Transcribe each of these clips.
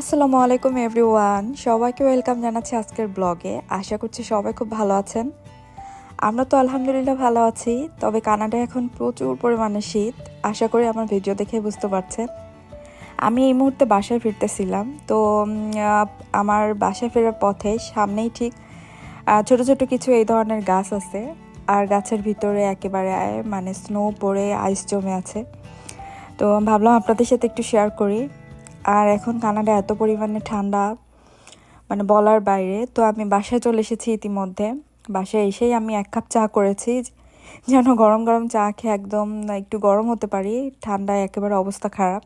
আসসালামু আলাইকুম এভরিওয়ান। সবাইকে ওয়েলকাম জানাচ্ছি আজকের ব্লগে। আশা করছি সবাই খুব ভালো আছেন। আমরা তো আলহামদুলিল্লাহ ভালো আছি, তবে কানাডায় এখন প্রচুর পরিমাণে শীত। আশা করি আমার ভিডিও দেখে বুঝতে পারছেন। আমি এই মুহূর্তে বাসায় ফিরতেছিলাম। তো আমার বাসায় ফেরার পথে সামনেই ঠিক ছোট ছোট কিছু এই ধরনের গাছ আছে। আর গাছের ভিতরে একেবারে মানে স্নো পড়ে আইস জমে আছে। তো ভাবলাম আপনাদের সাথে একটু শেয়ার করি। আর এখন কানাডা এত পরিমাণে ঠান্ডা মানে বলার বাইরে, তো আমি বাসায় চলে এসেছি ইতিমধ্যে। বাসায় এসেই আমি এক কাপ চা করেছি, যেন গরম গরম চা খেয়ে একদম একটু গরম হতে পারি, ঠান্ডায় একেবারে অবস্থা খারাপ।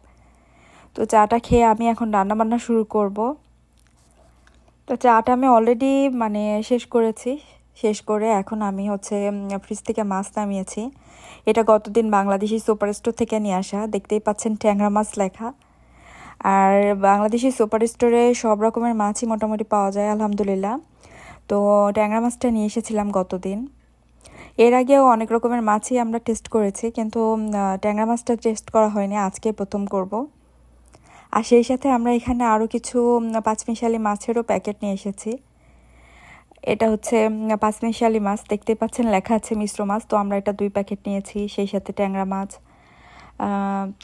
তো চাটা খেয়ে আমি এখন রান্না বান্না শুরু করব। তো চাটা আমি অলরেডি মানে শেষ করেছি, শেষ করে এখন আমি হচ্ছে ফ্রিজ থেকে মাছ নামিয়েছি। এটা গতদিন বাংলাদেশি সুপার স্টোর থেকে নিয়ে আসা, দেখতেই পাচ্ছেন ট্যাংরা মাছ লেখা। আর বাংলাদেশি সুপার স্টোরে সব রকমের মাছই মোটামুটি পাওয়া যায়, আলহামদুলিল্লাহ। তো ট্যাংরা মাছটা নিয়ে এসেছিলাম গতদিন। এর আগেও অনেক রকমের মাছই আমরা টেস্ট করেছি, কিন্তু ট্যাংরা মাছটা টেস্ট করা হয়নি, আজকে প্রথম করব। আর সেই সাথে আমরা এখানে আরও কিছু পাঁচমিশালি মাছেরও প্যাকেট নিয়ে এসেছি। এটা হচ্ছে পাঁচমিশালি মাছ দেখতে পাচ্ছেন লেখা আছে মিশ্র মাছ, তো আমরা এটা দুই প্যাকেট নিয়েছি, সেই সাথে ট্যাংরা মাছ।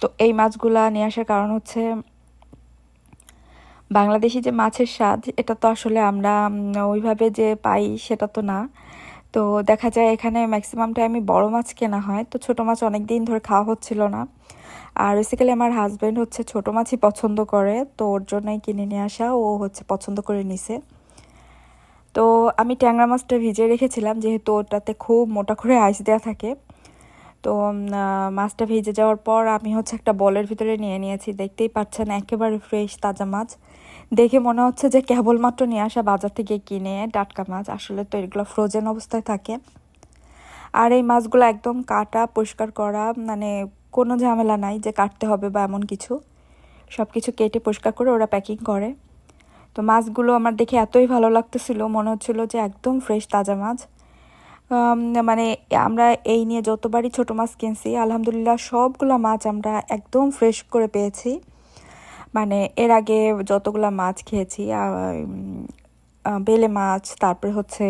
তো এই মাছগুলা নিয়ে আসার কারণ হচ্ছে বাংলাদেশি যে মাছের স্বাদ, এটা তো আসলে আমরা ওইভাবে যে পাই সেটা তো না। তো দেখা যায় এখানে ম্যাক্সিমাম টাইমই বড় মাছ কেনা হয়। তো ছোট মাছ অনেক দিন ধরে খাওয়া হচ্ছিল না। আর বেসিক্যালি আমার হাজব্যান্ড হচ্ছে ছোট মাছই পছন্দ করে। তো ওর জন্যই কিনে নিয়ে আসা, ও হচ্ছে পছন্দ করে নিছে। তো আমি ট্যাংরা মাছটা ভিজিয়ে রেখেছিলাম, যেহেতু ওটাতে খুব মোটা করে আইস দেওয়া থাকে। তো মাছটা ভেজে যাওয়ার পর আমি হচ্ছে একটা বলের ভিতরে নিয়ে নিয়েছি। দেখতেই পাচ্ছেন, একেবারে ফ্রেশ তাজা মাছ। দেখে মনে হচ্ছে যে কেবলমাত্র নিয়ে আসা বাজার থেকে কিনে টাটকা মাছ, আসলে তো এগুলো ফ্রোজেন অবস্থায় থাকে। আর এই মাছগুলো একদম কাটা, পরিষ্কার করা মানে কোনো ঝামেলা নাই যে কাটতে হবে বা এমন কিছু। সব কিছু কেটে পরিষ্কার করে ওরা প্যাকিং করে। তো মাছগুলো আমার দেখে এতই ভালো লাগতেছিল, মনে হচ্ছিল যে একদম ফ্রেশ তাজা মাছ। মানে আমরা এই নিয়ে যতবারই ছোট মাছ কিনছি, আলহামদুলিল্লাহ সবগুলো মাছ আমরা একদম ফ্রেশ করে পেয়েছি। মানে এর আগে যতগুলা মাছ খেয়েছি বেলে মাছ, তারপরে হচ্ছে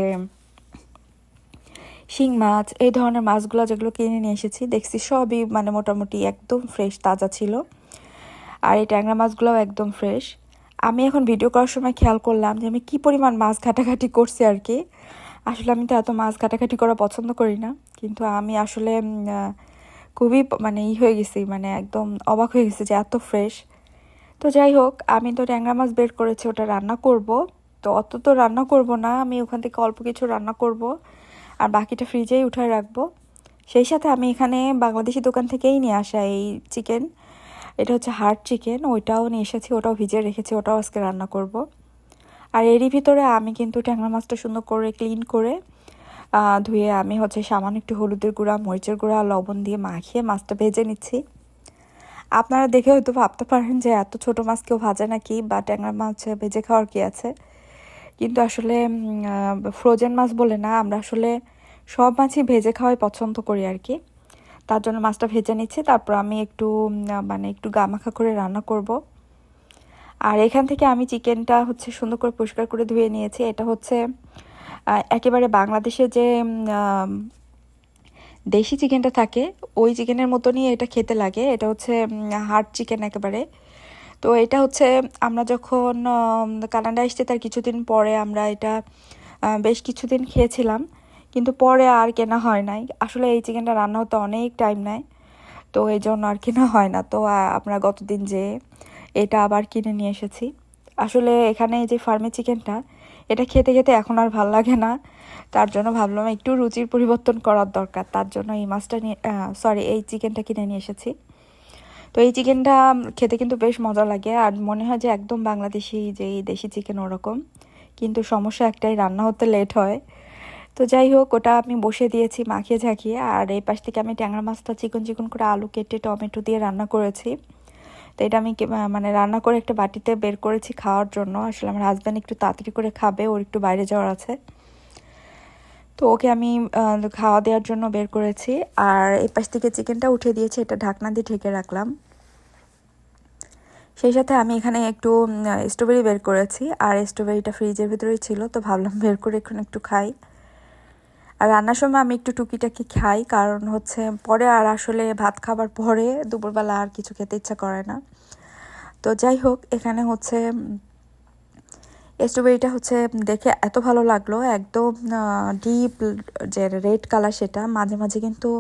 শিং মাছ, এই ধরনের মাছগুলো যেগুলো কিনে নিয়ে এসেছি, দেখছি সবই মানে মোটামুটি একদম ফ্রেশ তাজা ছিল। আর এই ট্যাংরা মাছগুলোও একদম ফ্রেশ আমি এখন ভিডিও করার সময় খেয়াল করলাম যে আমি কি পরিমাণ মাছ ঘাটাঘাটি করছি আর কি। আসলে আমি তো এত মাছ ঘাটাঘাটি করা পছন্দ করি না, কিন্তু আমি আসলে খুবই মানে ই হয়ে গেছি মানে একদম অবাক হয়ে গেছি যে এত ফ্রেশ তো যাই হোক, আমি তো ট্যাংরা মাছ বের করেছি, ওটা রান্না করব। তো অত তো রান্না করব না, আমি ওখান থেকে অল্প কিছু রান্না করব। আর বাকিটা ফ্রিজেই উঠায় রাখব। সেই সাথে আমি এখানে বাংলাদেশি দোকান থেকেই নিয়ে আসা এই চিকেন এটা হচ্ছে হার্ড চিকেন ওইটাও নিয়ে এসেছি, ওটাও ভিজিয়ে রেখেছি, ওটাও আজকে রান্না করব। আর এরই ভিতরে আমি কিন্তু ট্যাংরা মাছটা সুন্দর করে ক্লিন করে ধুয়ে আমি হচ্ছে সামান্য একটু হলুদের গুঁড়া, মরিচের গুঁড়া, লবণ দিয়ে মাখিয়ে মাছটা ভেজে নিচ্ছি। আপনারা দেখে হয়তো ভাবতে পারেন যে এত ছোট মাছ কেউ ভাজে নাকি বা ট্যাংরা মাছ ভেজে খাওয়ার কি আছে? কিন্তু আসলে ফ্রোজেন মাছ বলে না, আমরা আসলে সব মাছই ভেজে খাওয়াই পছন্দ করি আর কি। তার জন্য মাছটা ভেজে নিচ্ছি, তারপর আমি একটু মানে একটু গামাখা করে রান্না করব। আর এখান থেকে আমি চিকেনটা হচ্ছে সুন্দর করে পরিষ্কার করে ধুয়ে নিয়েছি। এটা হচ্ছে একেবারে বাংলাদেশে যে দেশি চিকেনটা থাকে, ওই চিকেনের মতনই এটা খেতে লাগে। এটা হচ্ছে হার্ড চিকেন একেবারে। তো এটা হচ্ছে, আমরা যখন কানাডা এসেছি তার কিছুদিন পরে আমরা এটা বেশ কিছুদিন খেয়েছিলাম। কিন্তু পরে আর কেনা হয় নাই। আসলে এই চিকেনটা রান্না হতে অনেক টাইম নেয়। তো এই জন্য আর কেনা হয় না। তো আমরা গতদিন যে এটা আবার কিনে নিয়ে এসেছি। আসলে এখানে যে ফার্মে চিকেনটা এটা খেতে খেতে এখন আর ভালো লাগে না। তার জন্য ভাবলাম একটু রুচির পরিবর্তন করার দরকার। তার জন্য এই মাছটা নিয়ে সরি এই চিকেনটা কিনে নিয়ে এসেছি। তো এই চিকেনটা খেতে কিন্তু বেশ মজা লাগে। আর মনে হয় যে একদম বাংলাদেশি যে এই দেশি চিকেন ওরকম। কিন্তু সমস্যা একটাই, রান্না হতে লেট হয়। তো যাই হোক, ওটা আমি বসে দিয়েছি মাখিয়ে ঝাঁকিয়ে। আর এই পাশ থেকে আমি ট্যাংরা মাছটা চিকন চিকন করে আলু কেটে টমেটো দিয়ে রান্না করেছি। তো এটা আমি মানে রান্না করে একটা বাটিতে বের করেছি খাওয়ার জন্য। আসলে আমার হাজব্যান্ড একটু তাড়াতাড়ি করে খাবে, ওর একটু বাইরে যাওয়ার আছে। তো ওকে আমি খাওয়া দেওয়ার জন্য বের করেছি। আর এই পাশ থেকে চিকেনটা উঠে দিয়েছি, এটা ঢাকনা দিয়ে ঢেকে রাখলাম। সেই সাথে আমি এখানে একটু স্ট্রবেরি বের করেছি। আর স্ট্রবেরিটা ফ্রিজের ভিতরেই ছিল, তো ভাবলাম বের করে এখন একটু খাই। আর রান্নার সময় আমি একটু টুকিটাকি খাই, কারণ হচ্ছে পরে আর আসলে ভাত খাবার পরে দুপুরবেলা আর কিছু খেতে ইচ্ছা করে না। তো যাই হোক, এখানে হচ্ছে স্ট্রবেরিটা হচ্ছে দেখে এত ভালো লাগল, একদম ডিপ যে রেড কালার সেটা। মাঝে মাঝে কিন্তু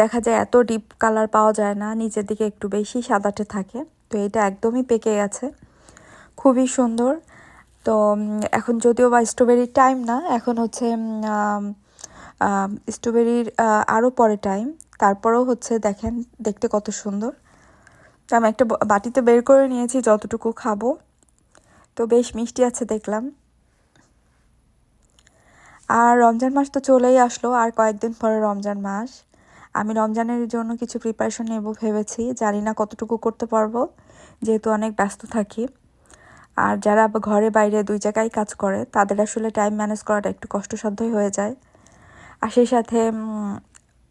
দেখা যায় এত ডিপ কালার পাওয়া যায় না, নিচের দিকে একটু বেশি সাদাটে থাকে। তো এটা একদমই পেকে গেছে, খুবই সুন্দর। তো এখন যদিও বা স্ট্রবেরির টাইম না, এখন হচ্ছে স্ট্রবেরির আরও পরে টাইম তারপরেও হচ্ছে দেখেন, দেখতে কত সুন্দর। তো আমি একটা বাটিতে বের করে নিয়েছি যতটুকু খাব। তো বেশ মিষ্টি আছে দেখলাম। আর রমজান মাস তো চলেই আসলো, আর কয়েকদিন পরে রমজান মাস। আমি রমজানের জন্য কিছু প্রিপারেশন নেব ভেবেছি, জানি না কতটুকু করতে পারব, যেহেতু অনেক ব্যস্ত থাকি। আর যারা ঘরে বাইরে দুই জায়গায় কাজ করে, তাদের আসলে টাইম ম্যানেজ করাটা একটু কষ্টসাধ্যই হয়ে যায়। আর সেই সাথে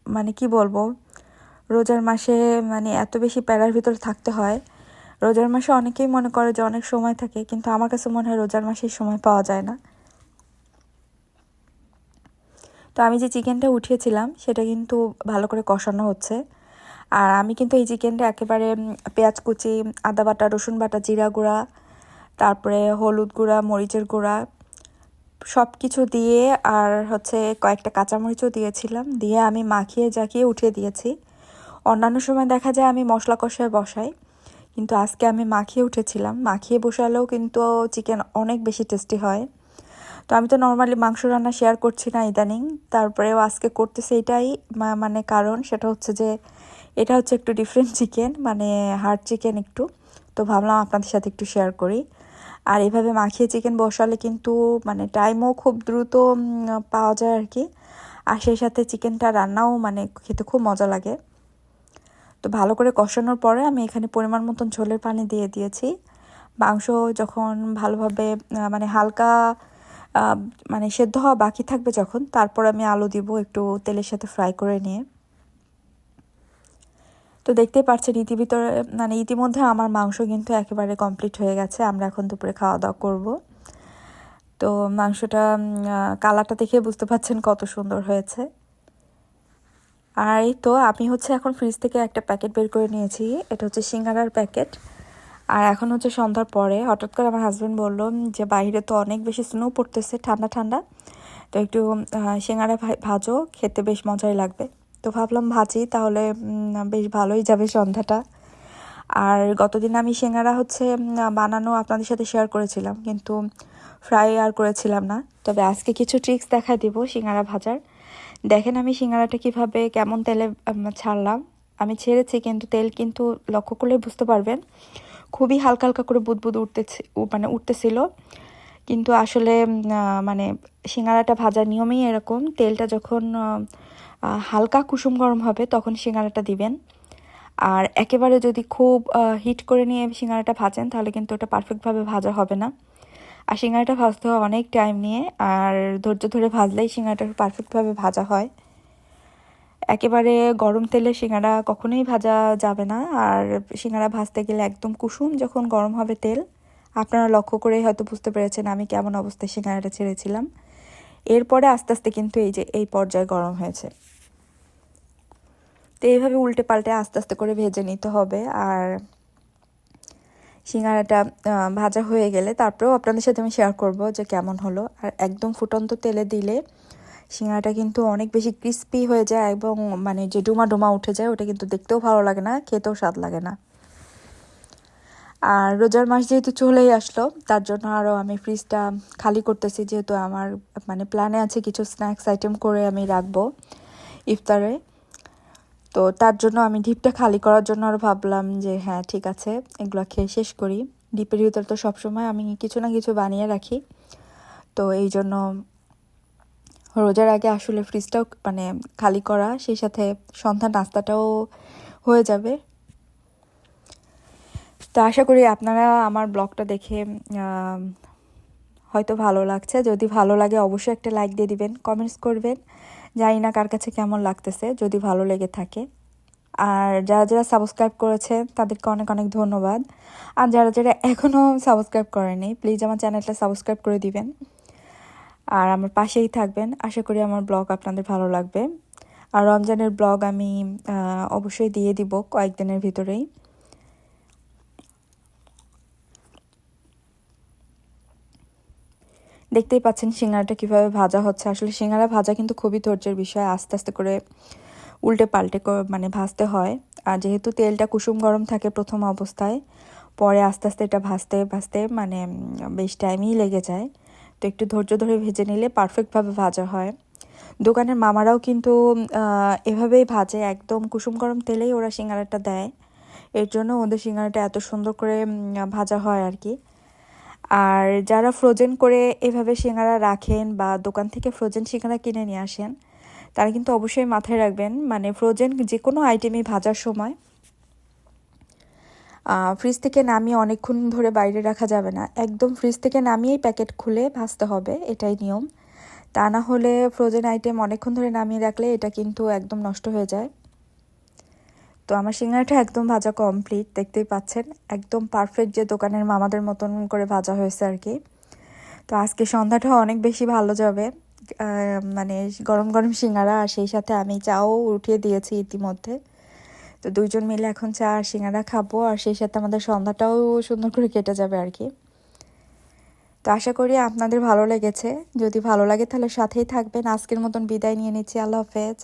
মানে কি বলব, রোজার মাসে মানে এত বেশি প্যারার ভিতরে থাকতে হয়। রোজার মাসে অনেকেই মনে করে যে অনেক সময় থাকে, কিন্তু আমার কাছে মনে হয় রোজার মাসে সময় পাওয়া যায় না। তো আমি যে চিকেনটা উঠিয়েছিলাম, সেটা কিন্তু ভালো করে কষানো হচ্ছে। আর আমি কিন্তু এই চিকেনটা একেবারে পেঁয়াজ কুচি, আদা বাটা, রসুন বাটা, জিরা গুঁড়া, তারপরে হলুদ গুঁড়া, মরিচের গুঁড়া সব কিছু দিয়ে আর হচ্ছে কয়েকটা কাঁচামরিচও দিয়েছিলাম, দিয়ে আমি মাখিয়ে জাকিয়ে উঠিয়ে দিয়েছি। অন্যান্য সময় দেখা যায় আমি মশলা কষায় বসাই, কিন্তু আজকে আমি মাখিয়ে উঠেছিলাম। মাখিয়ে বসালেও কিন্তু চিকেন অনেক বেশি টেস্টি হয়। তো আমি তো নর্মালি মাংস রান্না শেয়ার করছি না ইদানিং, তারপরেও আজকে করতেছে এটাই মানে কারণ সেটা হচ্ছে যে এটা হচ্ছে একটু ডিফারেন্ট চিকেন মানে হার্ড চিকেন একটু। তো ভাবলাম আপনাদের সাথে একটু শেয়ার করি। আর এভাবে মাখিয়ে চিকেন বসালে কিন্তু মানে টাইমও খুব দ্রুত পাওয়া যায় আর কি। আর সেই সাথে চিকেনটা রান্নাও মানে খেতে খুব মজা লাগে। তো ভালো করে কষানোর পরে আমি এখানে পরিমাণ মতন ঝোলের পানি দিয়ে দিয়েছি। মাংস যখন ভালোভাবে মানে হালকা মানে সেদ্ধ হওয়া বাকি থাকবে যখন, তারপর আমি আলু দিব একটু তেলের সাথে ফ্রাই করে নিয়ে। তো দেখতেই পাচ্ছেন ইতি ভিতরে মানে ইতিমধ্যে আমার মাংস কিন্তু একেবারে কমপ্লিট হয়ে গেছে। আমরা এখন দুপুরে খাওয়া দাওয়া করব। তো মাংসটা কালারটা দেখে বুঝতে পারছেন কত সুন্দর হয়েছে। আর এই তো আমি হচ্ছে এখন ফ্রিজ থেকে একটা প্যাকেট বের করে নিয়েছি। এটা হচ্ছে সিঙ্গারার প্যাকেট আর এখন হচ্ছে সন্ধ্যার পরে হঠাৎ করে আমার হাজব্যান্ড বলল যে বাইরে তো অনেক বেশি স্নো পড়তেছে, ঠান্ডা ঠান্ডা। তো একটু সিঙ্গারা ভাজো, খেতে বেশ মজাই লাগবে। তো ভাবলাম ভাজি, তাহলে বেশ ভালোই যাবে সন্ধ্যাটা। আর গতদিন আমি সিঙ্গারা হচ্ছে বানানো আপনাদের সাথে শেয়ার করেছিলাম, কিন্তু ফ্রাই আর করেছিলাম না। তবে আজকে কিছু ট্রিক্স দেখা দিব সিঙ্গারা ভাজার। দেখেন আমি সিঙ্গারাটা কীভাবে, কেমন তেলে ছাড়লাম। আমি ছেড়েছি, কিন্তু তেল কিন্তু লক্ষ্য করলে বুঝতে পারবেন, খুবই হালকা হালকা করে বুদবুদ উঠতেছে মানে উঠতেছিল। কিন্তু আসলে মানে সিঙ্গারাটা ভাজার নিয়মেই এরকম। তেলটা যখন হালকা কুসুম গরম হবে তখন সিঙ্গারাটা দিবেন। আর একেবারে যদি খুব হিট করে নিয়ে সিঙ্গারাটা ভাজেন তাহলে কিন্তু ওটা পারফেক্টভাবে ভাজা হবে না। আর সিঙ্গারাটা ভাজতে হয় অনেক টাইম নিয়ে। আর ধৈর্য ধরে ভাজলেই সিঙ্গারাটা পারফেক্টভাবে ভাজা হয়। একেবারে গরম তেলে সিঙ্গারা কখনোই ভাজা যাবে না। আর সিঙ্গারা ভাজতে গেলে একদম কুসুম যখন গরম হবে তেল আপনারা লক্ষ্য করেই হয়তো বুঝতে পেরেছেন আমি কেমন অবস্থায় সিঙ্গারাটা ছেড়েছিলাম। এরপরে আস্তে আস্তে কিন্তু এই যে, এই পর্যায়ে গরম হয়েছে। তো এইভাবে উল্টে পাল্টে আস্তে আস্তে করে ভেজে নিতে হবে। আর সিঙ্গারাটা ভাজা হয়ে গেলে তারপরেও আপনাদের সাথে আমি শেয়ার করব যে কেমন হলো। আর একদম ফুটন্ত তেলে দিলে সিঙ্গারাটা কিন্তু অনেক বেশি ক্রিস্পি হয়ে যায় এবং মানে যে ডুমা ডুমা উঠে যায়, ওটা কিন্তু দেখতেও ভালো লাগে না, খেতেও স্বাদ লাগে না। আর রোজার মাস যেহেতু চলেই আসলো, তার জন্য আরও আমি ফ্রিজটা খালি করতেছি, যেহেতু আমার মানে প্ল্যানে আছে কিছু স্ন্যাক্স আইটেম করে আমি রাখব ইফতারে। তো তার জন্য আমি ডিপটা খালি করার জন্য আরও ভাবলাম যে হ্যাঁ ঠিক আছে, এগুলো খেয়ে শেষ করি। ডিপের ভিতরে তো সবসময় আমি কিছু না কিছু বানিয়ে রাখি। তো এই জন্য রোজার আগে আসলে ফ্রিজটাও মানে খালি করা, সেই সাথে সন্ধ্যা নাস্তাটাও হয়ে যাবে। তো আশা করি আপনারা আমার ব্লগটা দেখে হয়তো ভালো লাগছে। যদি ভালো লাগে অবশ্যই একটা লাইক দিয়ে দিবেন, কমেন্টস করবেন। জানি না কার কাছে কেমন লাগতেছে, যদি ভালো লেগে থাকে। আর যারা যারা সাবস্ক্রাইব করেছে, তাদেরকে অনেক অনেক ধন্যবাদ। আর যারা যারা এখনও সাবস্ক্রাইব করেনি, প্লিজ আমার চ্যানেলটা সাবস্ক্রাইব করে দিবেন। আর আমার পাশেই থাকবেন। আশা করি আমার ব্লগ আপনাদের ভালো লাগবে। আর রমজানের ব্লগ আমি অবশ্যই দিয়ে দিব কয়েকদিনের ভিতরেই। দেখতেই পাচ্ছেন সিঙ্গারাটা কীভাবে ভাজা হচ্ছে। আসলে সিঙ্গারা ভাজা কিন্তু খুবই ধৈর্যের বিষয়, আস্তে আস্তে করে উল্টে পাল্টে মানে ভাজতে হয়। আর যেহেতু তেলটা কুসুম গরম থাকে প্রথম অবস্থায়, পরে আস্তে আস্তে এটা ভাজতে ভাজতে মানে বেশ টাইমই লেগে যায়। তো একটু ধৈর্য ধরে ভেজে নিলে পারফেক্টভাবে ভাজা হয়। দোকানের মামারাও কিন্তু এভাবেই ভাজে। একদম কুসুম গরম তেলেই ওরা সিঙ্গারাটা দেয়। এর জন্য ওদের সিঙ্গারাটা এত সুন্দর করে ভাজা হয় আর কি। আর যারা ফ্রোজেন করে এভাবে সিঙ্গারা রাখেন বা দোকান থেকে ফ্রোজেন সিঙ্গারা কিনে নিয়ে আসেন, তারা কিন্তু অবশ্যই মাথায় রাখবেন মানে ফ্রোজেন যে কোনো আইটেমই ভাজার সময় ফ্রিজ থেকে নামিয়ে অনেকক্ষণ ধরে বাইরে রাখা যাবে না। একদম ফ্রিজ থেকে নামিয়েই প্যাকেট খুলে ভাজতে হবে, এটাই নিয়ম। তা না হলে ফ্রোজেন আইটেম অনেকক্ষণ ধরে নামিয়ে রাখলে এটা কিন্তু একদম নষ্ট হয়ে যায়। তো আমার সিঙ্গারাটা একদম ভাজা কমপ্লিট দেখতেই পাচ্ছেন। একদম পারফেক্ট যে দোকানের মামাদের মতন করে ভাজা হয়েছে আর কি। তো আজকে সন্ধ্যাটা অনেক বেশি ভালো যাবে। মানে গরম গরম সিঙ্গারা আর সেই সাথে আমি চাও উঠিয়ে দিয়েছি ইতিমধ্যে। তো দুইজন মিলে এখন চা আর সিঙ্গারা খাব আর সেই সাথে আমাদের সন্ধ্যাটাও সুন্দর করে কেটে যাবে আর কি। তো আশা করি আপনাদের ভালো লেগেছে। যদি ভালো লাগে তাহলে সাথেই থাকবেন। আজকের মতন বিদায় নিয়ে নিচ্ছি। আল্লাহ হাফেজ।